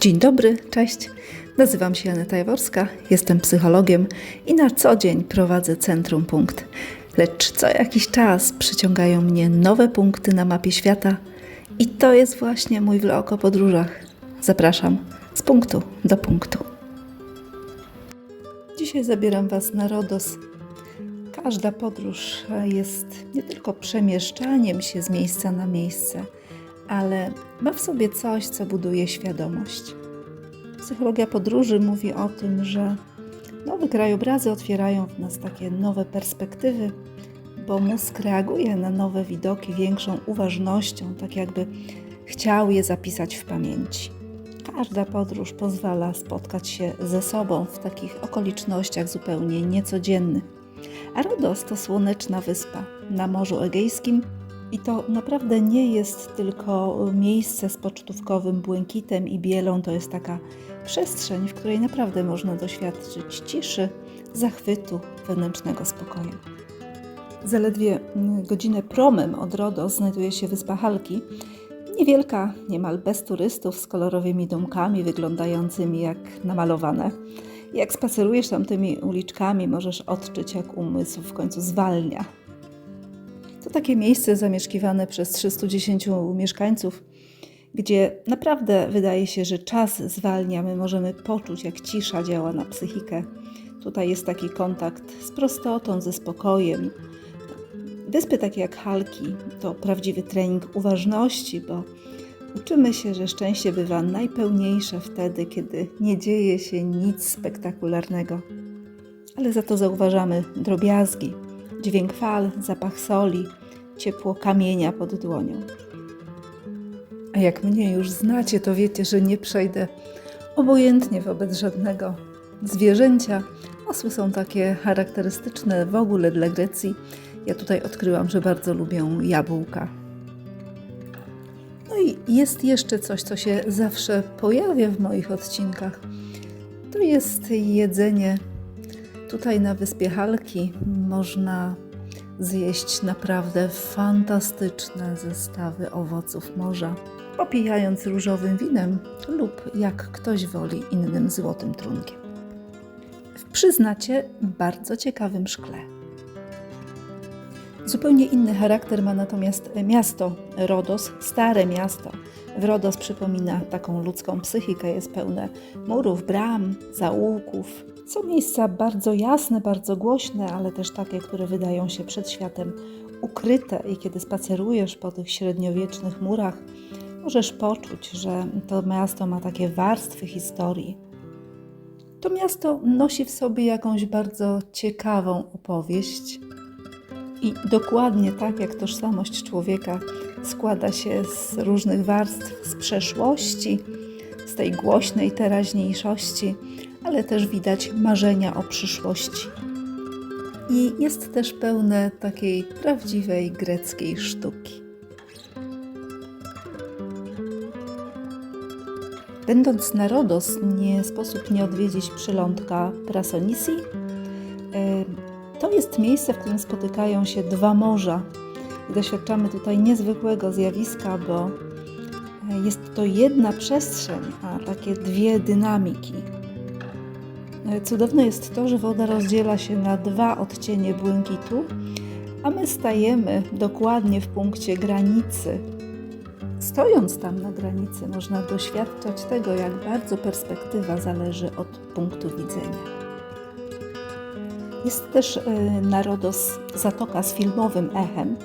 Dzień dobry, cześć. Nazywam się Aneta Jaworska, jestem psychologiem i na co dzień prowadzę Centrum Punkt. Lecz co jakiś czas przyciągają mnie nowe punkty na mapie świata i to jest właśnie mój vlog o podróżach. Zapraszam z punktu do punktu. Dzisiaj zabieram Was na Rodos. Każda podróż jest nie tylko przemieszczaniem się z miejsca na miejsce, ale ma w sobie coś, co buduje świadomość. Psychologia podróży mówi o tym, że nowe krajobrazy otwierają w nas takie nowe perspektywy, bo mózg reaguje na nowe widoki większą uważnością, tak jakby chciał je zapisać w pamięci. Każda podróż pozwala spotkać się ze sobą w takich okolicznościach zupełnie niecodziennych. A Rodos to słoneczna wyspa na Morzu Egejskim i to naprawdę nie jest tylko miejsce z pocztówkowym błękitem i bielą, to jest taka przestrzeń, w której naprawdę można doświadczyć ciszy, zachwytu, wewnętrznego spokoju. Zaledwie godzinę promem od Rodos znajduje się wyspa Halki. Niewielka, niemal bez turystów, z kolorowymi domkami wyglądającymi jak namalowane. Jak spacerujesz tam tymi uliczkami, możesz odczuć, jak umysł w końcu zwalnia. To takie miejsce zamieszkiwane przez 310 mieszkańców, gdzie naprawdę wydaje się, że czas zwalnia, my możemy poczuć, jak cisza działa na psychikę. Tutaj jest taki kontakt z prostotą, ze spokojem. Wyspy takie jak Halki to prawdziwy trening uważności, bo uczymy się, że szczęście bywa najpełniejsze wtedy, kiedy nie dzieje się nic spektakularnego. Ale za to zauważamy drobiazgi, dźwięk fal, zapach soli, ciepło kamienia pod dłonią. A jak mnie już znacie, to wiecie, że nie przejdę obojętnie wobec żadnego zwierzęcia. Osły są takie charakterystyczne w ogóle dla Grecji. Ja tutaj odkryłam, że bardzo lubią jabłka. No i jest jeszcze coś, co się zawsze pojawia w moich odcinkach. To jest jedzenie. Tutaj na wyspie Halki można zjeść naprawdę fantastyczne zestawy owoców morza, popijając różowym winem lub jak ktoś woli innym złotym trunkiem. W przyznacie bardzo ciekawym szkle. Zupełnie inny charakter ma natomiast miasto Rodos, stare miasto. W Rodos przypomina taką ludzką psychikę, jest pełne murów, bram, zaułków. Są miejsca bardzo jasne, bardzo głośne, ale też takie, które wydają się przed światem ukryte i kiedy spacerujesz po tych średniowiecznych murach, możesz poczuć, że to miasto ma takie warstwy historii. To miasto nosi w sobie jakąś bardzo ciekawą opowieść, i dokładnie tak jak tożsamość człowieka składa się z różnych warstw, z przeszłości, z tej głośnej teraźniejszości, ale też widać marzenia o przyszłości. I jest też pełne takiej prawdziwej greckiej sztuki. Będąc na Rodos, nie sposób nie odwiedzić przylądka Prasonisi, to jest miejsce, w którym spotykają się dwa morza. Doświadczamy tutaj niezwykłego zjawiska, bo jest to jedna przestrzeń, a takie dwie dynamiki. Cudowne jest to, że woda rozdziela się na dwa odcienie błękitu, a my stajemy dokładnie w punkcie granicy. Stojąc tam na granicy, można doświadczać tego, jak bardzo perspektywa zależy od punktu widzenia. Jest też e, na Rodos zatoka z filmowym echem,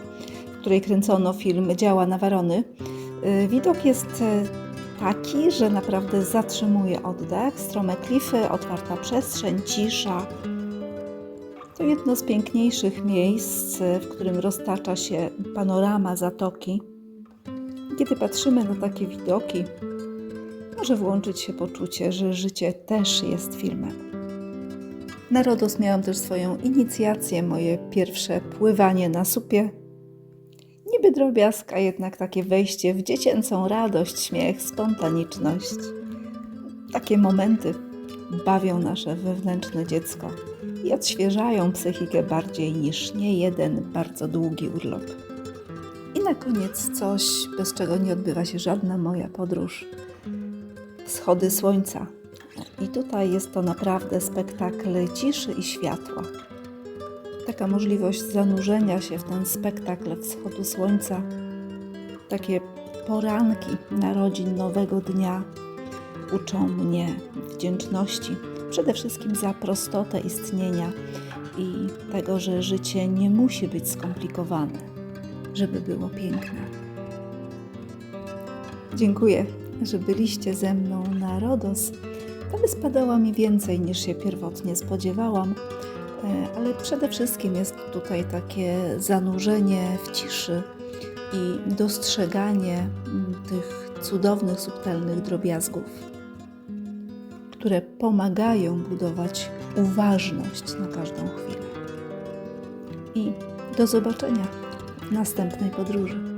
w której kręcono film Działa na Warony. E, widok jest e, taki, że naprawdę zatrzymuje oddech. Strome klify, otwarta przestrzeń, cisza. To jedno z piękniejszych miejsc, w którym roztacza się panorama zatoki. Kiedy patrzymy na takie widoki, może włączyć się poczucie, że życie też jest filmem. Na Rodos miałam też swoją inicjację, moje pierwsze pływanie na supie. Niby drobiazg, a jednak takie wejście w dziecięcą radość, śmiech, spontaniczność. Takie momenty bawią nasze wewnętrzne dziecko i odświeżają psychikę bardziej niż nie jeden bardzo długi urlop. I na koniec coś, bez czego nie odbywa się żadna moja podróż. wschody słońca. I tutaj jest to naprawdę spektakl ciszy i światła. Taka możliwość zanurzenia się w ten spektakl wschodu słońca, takie poranki narodzin nowego dnia uczą mnie wdzięczności, przede wszystkim za prostotę istnienia i tego, że życie nie musi być skomplikowane, żeby było piękne. Dziękuję, że byliście ze mną na Rodos. Ta wyspa dała mi więcej niż się pierwotnie spodziewałam, ale przede wszystkim jest tutaj takie zanurzenie w ciszy i dostrzeganie mm, tych cudownych, subtelnych drobiazgów, które pomagają budować uważność na każdą chwilę. I do zobaczenia w następnej podróży.